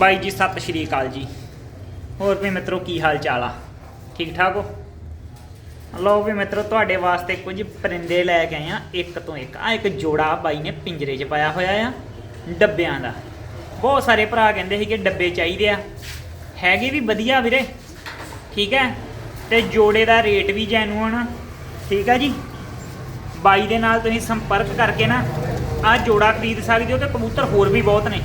ਬਾਈ ਜੀ, ਸਤਿ ਸ਼੍ਰੀ ਅਕਾਲ ਜੀ। ਹੋਰ ਵੀ ਮਿੱਤਰੋ, ਕੀ ਹਾਲ ਚਾਲ ਆ? ਠੀਕ ਠਾਕ ਹੋ? ਲਓ ਵੀ ਮਿੱਤਰੋ, ਤੁਹਾਡੇ ਵਾਸਤੇ ਕੁਝ ਪਰਿੰਦੇ ਲੈ ਕੇ ਆਏ ਆ, ਇੱਕ ਤੋਂ ਇੱਕ। ਆ ਇੱਕ ਜੋੜਾ ਬਾਈ ਨੇ ਪਿੰਜਰੇ 'ਚ ਪਾਇਆ ਹੋਇਆ ਆ, ਡੱਬਿਆਂ ਦਾ। ਬਹੁਤ ਸਾਰੇ ਭਰਾ ਕਹਿੰਦੇ ਸੀ ਕਿ ਡੱਬੇ ਚਾਹੀਦੇ ਆ। ਹੈਗੇ ਵੀ ਵਧੀਆ ਵੀਰੇ। ਠੀਕ ਹੈ? ਤੇ ਜੋੜੇ ਦਾ ਰੇਟ ਵੀ ਜੈਨੂਅਨ ਆ। ਠੀਕ ਹੈ ਜੀ? ਬਾਈ ਦੇ ਨਾਲ ਤੁਸੀਂ ਸੰਪਰਕ ਕਰਕੇ ਨਾ ਆ ਜੋੜਾ ਖਰੀਦ ਸਕਦੇ ਹੋ ਤੇ ਕਬੂਤਰ ਹੋਰ ਵੀ ਬਹੁਤ ਨੇ।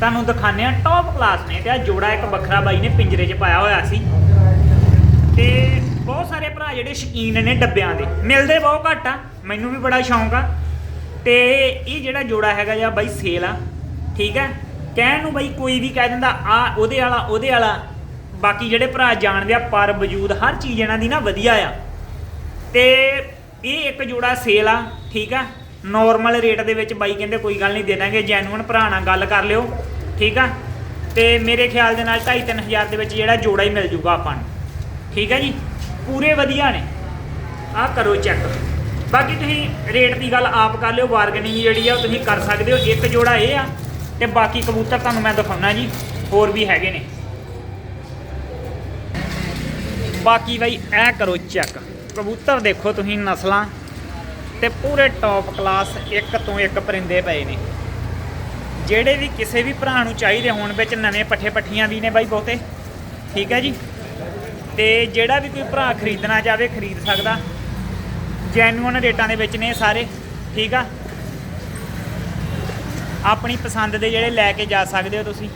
ਤੁਹਾਨੂੰ ਦਿਖਾਣੇ ਆ ਟੌਪ ਕਲਾਸ ਨੇ ਤੇ ਆ ਜੋੜਾ ਇੱਕ ਵੱਖਰਾ ਬਾਈ ਨੇ ਪਿੰਜਰੇ 'ਚ ਪਾਇਆ ਹੋਇਆ ਸੀ। ਤੇ ਬਹੁਤ ਸਾਰੇ ਭਰਾ ਜਿਹੜੇ ਸ਼ਕੀਨ ਨੇ ਡੱਬਿਆਂ ਦੇ, ਮਿਲਦੇ ਬਹੁਤ ਘੱਟ ਆ, ਮੈਨੂੰ ਵੀ ਬੜਾ ਸ਼ੌਂਕ ਆ। ਤੇ ਇਹ ਜਿਹੜਾ ਜੋੜਾ ਹੈਗਾ ਜਾਂ ਬਾਈ ਸੇਲ ਆ, ਠੀਕ ਹੈ ਕਹਿਣ ਨੂੰ ਬਾਈ ਕੋਈ ਵੀ ਕਹਿ ਦਿੰਦਾ ਆ ਉਹਦੇ ਵਾਲਾ ਉਹਦੇ ਵਾਲਾ। ਬਾਕੀ ਜਿਹੜੇ ਭਰਾ ਜਾਣਦੇ ਆ, ਪਰ ਵਜੂਦ ਹਰ ਚੀਜ਼ ਇਹਨਾਂ ਦੀ ਨਾ ਵਧੀਆ ਆ। ਤੇ ਇਹ ਇੱਕ ਜੋੜਾ ਸੇਲ ਆ, ਠੀਕ ਆ? ਨਾਰਮਲ ਰੇਟ ਦੇ ਵਿੱਚ ਬਾਈ ਕਹਿੰਦੇ ਕੋਈ ਗੱਲ ਨਹੀਂ, ਦੇ ਦਾਂਗੇ ਜੈਨੂਅਨ ਭਰਾ ਨਾਲ ਗੱਲ ਕਰ ਲਿਓ। ਠੀਕ ਆ? ਤੇ ਮੇਰੇ ਖਿਆਲ ਦੇ ਨਾਲ 2.5-3000 ਦੇ ਵਿੱਚ ਜਿਹੜਾ ਜੋੜਾ ਹੀ ਮਿਲ ਜੂਗਾ ਆਪਾਂ ਨੂੰ। ਠੀਕ ਹੈ ਜੀ? ਪੂਰੇ ਵਧੀਆ ਨੇ। ਆਹ ਕਰੋ ਚੈੱਕ ਬਾਕੀ ਤੁਸੀਂ ਰੇਟ ਦੀ ਗੱਲ ਆਪ ਕਰ ਲਿਓ ਬਾਰਗੇਨਿੰਗ ਜਿਹੜੀ ਆ ਉਹ ਤੁਸੀਂ ਕਰ ਸਕਦੇ ਹੋ। ਇੱਕ ਜੋੜਾ ਇਹ ਆ ਤੇ ਬਾਕੀ ਕਬੂਤਰ ਤੁਹਾਨੂੰ ਮੈਂ ਦਿਖਾਉਣਾ ਜੀ। ਹੋਰ ਵੀ ਹੈਗੇ ਨੇ। ਬਾਕੀ ਬਾਈ ਐ ਕਰੋ ਚੈੱਕ ਕਬੂਤਰ ਦੇਖੋ ਤੁਸੀਂ ਨਸਲਾਂ ਤੇ ਪੂਰੇ ਟੌਪ ਕਲਾਸ ਇੱਕ ਤੋਂ ਇੱਕ ਪਰਿੰਦੇ ਪਏ ਨੇ। ਜਿਹੜੇ ਵੀ ਕਿਸੇ ਵੀ ਭਰਾ ਨੂੰ ਚਾਹੀਦੇ ਹੋਣ ਵਿੱਚ ਨਵੇਂ ਪੱਠੇ ਪੱਠੀਆਂ ਵੀ ਨੇ ਬਾਈ ਬਹੁਤੇ। ਠੀਕ ਹੈ ਜੀ? ਤੇ ਜਿਹੜਾ ਵੀ ਕੋਈ ਭਰਾ ਖਰੀਦਣਾ ਚਾਹਵੇ ਖਰੀਦ ਸਕਦਾ। ਜੈਨੂਅਨ ਰੇਟਾਂ ਦੇ ਵਿੱਚ ਨੇ ਸਾਰੇ। ਠੀਕ ਆ? ਆਪਣੀ ਪਸੰਦ ਦੇ ਜਿਹੜੇ ਲੈ ਕੇ ਜਾ ਸਕਦੇ ਹੋ ਤੁਸੀਂ।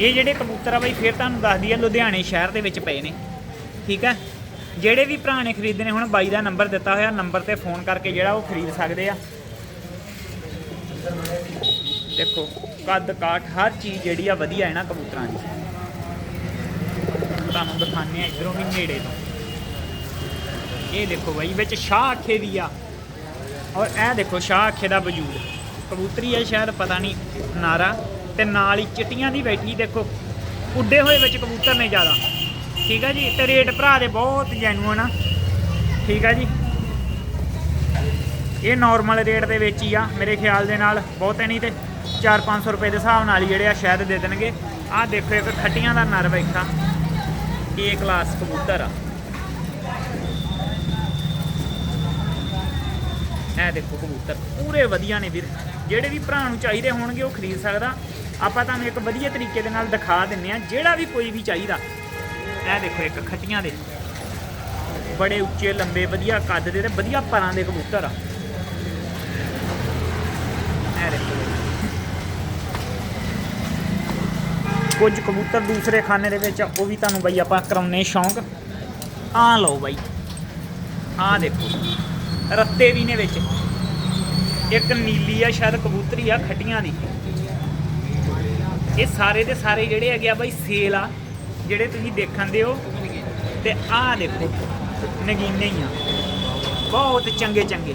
ਇਹ ਜਿਹੜੇ ਕਬੂਤਰ ਆ ਬਾਈ, ਫਿਰ ਤੁਹਾਨੂੰ ਦੱਸਦੀ ਦਈਏ, ਲੁਧਿਆਣੇ ਸ਼ਹਿਰ ਦੇ ਵਿੱਚ ਪਏ ਨੇ। ਠੀਕ ਆ? ਜਿਹੜੇ ਵੀ ਭਰਾ ਨੇ ਖਰੀਦਣੇ ਹੁਣ, ਬਾਈ ਦਾ ਨੰਬਰ ਦਿੱਤਾ ਹੋਇਆ। ਨੰਬਰ ਤੇ ਫੋਨ ਕਰਕੇ ਜਿਹੜਾ ਉਹ ਖਰੀਦ ਸਕਦੇ ਆ। ਦੇਖੋ, ਕੱਦ ਕਾਠ ਹਰ ਚੀਜ਼ ਜਿਹੜੀ ਆ ਵਧੀਆ ਹੈ ਨਾ ਕਬੂਤਰਾਂ ਦੀ। ਤੁਹਾਨੂੰ ਦਿਖਾਉਂਦੇ ਆ ਇਧਰੋਂ ਵੀ ਨੇੜੇ ਤੋਂ। ਇਹ ਦੇਖੋ ਬਾਈ, ਵਿੱਚ ਸ਼ਾਹ ਅੱਖੇ ਵੀ ਆ। ਔਰ ਇਹ ਦੇਖੋ, ਸ਼ਾਹ ਅੱਖੇ ਦਾ ਵਜੂਦ। ਕਬੂਤਰੀ ਹੈ ਸ਼ਾਇਦ, ਪਤਾ ਨਹੀਂ, ਨਾਰਾ। ਤੇ ਨਾਲ ਹੀ ਚਿੱਟੀਆਂ ਦੀ ਬੈਠੀ, ਦੇਖੋ, ਉੱਡੇ ਹੋਏ ਵਿੱਚ ਕਬੂਤਰ ਨੇ ਜ਼ਿਆਦਾ। ਠੀਕ ਆ ਜੀ? ਤੇ ਰੇਟ ਭਰਾ ਦੇ ਬਹੁਤ ਜੈਨੂਅਨ ਆ। ਠੀਕ ਆ ਜੀ? ਇਹ ਨਾਰਮਲ ਰੇਟ ਦੇ ਵਿੱਚ ਹੀ ਆ, ਮੇਰੇ ਖਿਆਲ ਦੇ ਨਾਲ। ਬਹੁਤੇ ਨਹੀਂ ਤੇ? 4-500 ਰੁਪਏ ਦੇ ਹਿਸਾਬ ਨਾਲ ਹੀ ਜਿਹੜੇ ਆ ਸ਼ਾਇਦ ਦੇ ਦੇਣਗੇ। ਆਹ ਦੇਖੋ ਇੱਕ ਖੱਟੀਆਂ ਦਾ ਨਰ ਬੈਠਾ ਏ ਕਲਾਸ ਕਬੂਤਰ ਆ। ਇਹ ਦੇਖੋ ਕਬੂਤਰ, ਪੂਰੇ ਵਧੀਆ ਨੇ ਵੀਰ। ਜਿਹੜੇ ਵੀ ਭਰਾ ਨੂੰ ਚਾਹੀਦੇ ਹੋਣਗੇ ਉਹ ਖਰੀਦ ਸਕਦਾ। ਆਪਾਂ ਤੁਹਾਨੂੰ ਇੱਕ ਵਧੀਆ ਤਰੀਕੇ ਦੇ ਨਾਲ ਦਿਖਾ ਦਿੰਨੇ ਆ, ਜਿਹੜਾ ਵੀ ਕੋਈ ਵੀ ਚਾਹੀਦਾ। ਇਹ ਦੇਖੋ ਇੱਕ ਖੱਟੀਆਂ ਦੇ। ਬੜੇ ਉੱਚੇ, ਲੰਬੇ, ਵਧੀਆ ਕੱਦ ਦੇ ਤੇ ਵਧੀਆ ਪਰਾਂ ਦੇ ਕਬੂਤਰ ਆ ਇਹ ਦੇਖੋ ਕੁਝ ਕਬੂਤਰ ਦੂਸਰੇ ਖਾਨੇ ਦੇ ਵਿੱਚ, ਉਹ ਵੀ ਤੁਹਾਨੂੰ ਬਈ ਆਪਾਂ ਕਰਾਉਨੇ ਸ਼ੌਂਕ। ਆ ਲਓ ਬਾਈ ਆ ਦੇਖੋ, ਰੱਤੇ ਵੀ ਨੇ ਵਿੱਚ। ਇੱਕ ਨੀਲੀ ਆ, ਸ਼ਾਇਦ ਕਬੂਤਰੀ ਆ, ਖੱਟੀਆਂ ਦੀ। ਇਹ ਸਾਰੇ ਦੇ ਸਾਰੇ ਜਿਹੜੇ ਹੈਗੇ ਆ ਬਈ ਸੇਲ ਆ, ਜਿਹੜੇ ਤੁਸੀਂ ਦੇਖਣ ਦੇ ਹੋ। ਤੇ ਆਹ ਦੇਖੋ, ਨਗੀਨੇ ਹੀ ਆ। ਬਹੁਤ ਚੰਗੇ ਚੰਗੇ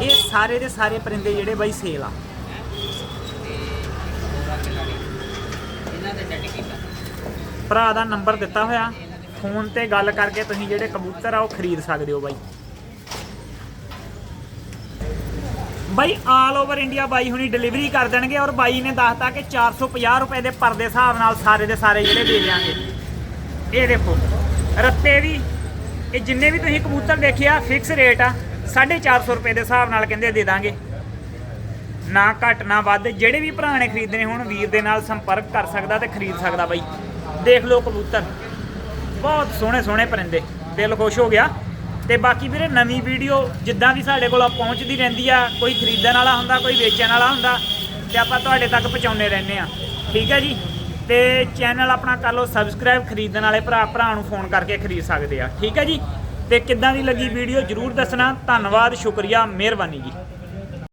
ਇਹ ਸਾਰੇ ਦੇ ਸਾਰੇ ਪਰਿੰਦੇ ਜਿਹੜੇ ਬਾਈ ਸੇਲ ਆ। ਭਰਾ ਦਾ ਨੰਬਰ ਦਿੱਤਾ ਹੋਇਆ। ਫੋਨ ਤੇ ਗੱਲ ਕਰਕੇ ਤੁਸੀਂ ਜਿਹੜੇ ਕਬੂਤਰ ਆ ਉਹ ਖਰੀਦ ਸਕਦੇ ਹੋ ਬਾਈ। ਬਾਈ ਆਲ ਓਵਰ ਇੰਡੀਆ ਬਾਈ ਹੁਣੀ ਡਿਲੀਵਰੀ ਕਰ ਦੇਣਗੇ ਔਰ ਬਾਈ ਨੇ ਦੱਸਤਾ ਕਿ 450 ਰੁਪਏ ਦੇ ਪਰ ਦੇ ਹਿਸਾਬ ਨਾਲ ਸਾਰੇ ਦੇ ਸਾਰੇ ਜਿਹੜੇ ਦੇ ਦਿਆਂਗੇ। ਇਹ ਦੇਖੋ, ਰੱਤੇ ਵੀ, ਇਹ ਜਿੰਨੇ ਵੀ ਤੁਸੀਂ ਕਬੂਤਰ ਦੇਖਿਆ ਫਿਕਸ ਰੇਟ ਆ 450 ਰੁਪਏ ਦੇ ਹਿਸਾਬ ਨਾਲ ਕਹਿੰਦੇ ਦੇ ਦਾਂਗੇ। ਨਾ ਘੱਟ, ਨਾ ਵੱਧ, ਜਿਹੜੇ ਵੀ ਭਰਾ ਨੇ ਖਰੀਦਣੇ ਹੋਣ, ਵੀਰ ਦੇ ਨਾਲ ਸੰਪਰਕ ਕਰ ਸਕਦਾ ਤੇ ਖਰੀਦ ਸਕਦਾ ਬਾਈ। ਦੇਖ ਲਓ ਕਬੂਤਰ। ਬਹੁਤ ਸੋਹਣੇ ਸੋਹਣੇ ਪਰਿੰਦੇ। ਦਿਲ ਖੁਸ਼ ਹੋ ਗਿਆ। ਤੇ ਬਾਕੀ ਵੀਰੇ ਨਵੀਂ ਵੀਡੀਓ ਜਿੱਦਾਂ ਵੀ ਸਾਡੇ ਕੋਲ ਪਹੁੰਚਦੀ ਰਹਿੰਦੀ ਆ, ਕੋਈ ਖਰੀਦਣ ਵਾਲਾ ਹੁੰਦਾ, ਕੋਈ ਵੇਚਣ ਵਾਲਾ ਹੁੰਦਾ, ਤੇ ਆਪਾਂ ਤੁਹਾਡੇ ਤੱਕ ਪਹੁੰਚਾਉਂਦੇ ਰਹਿੰਦੇ ਆ। ਠੀਕ ਹੈ ਜੀ? ਤੇ ਚੈਨਲ ਆਪਣਾ ਕਰ ਲਓ ਸਬਸਕ੍ਰਾਈਬ, ਖਰੀਦਣ ਵਾਲੇ ਭਰਾ ਭਰਾ ਨੂੰ ਫੋਨ ਕਰਕੇ ਖਰੀਦ ਸਕਦੇ ਆ। ਠੀਕ ਹੈ ਜੀ? ਤੇ ਕਿੱਦਾਂ ਦੀ ਲੱਗੀ ਵੀਡੀਓ ਜਰੂਰ ਦੱਸਣਾ। ਧੰਨਵਾਦ, ਸ਼ੁਕਰੀਆ, ਮਿਹਰਬਾਨੀ ਜੀ।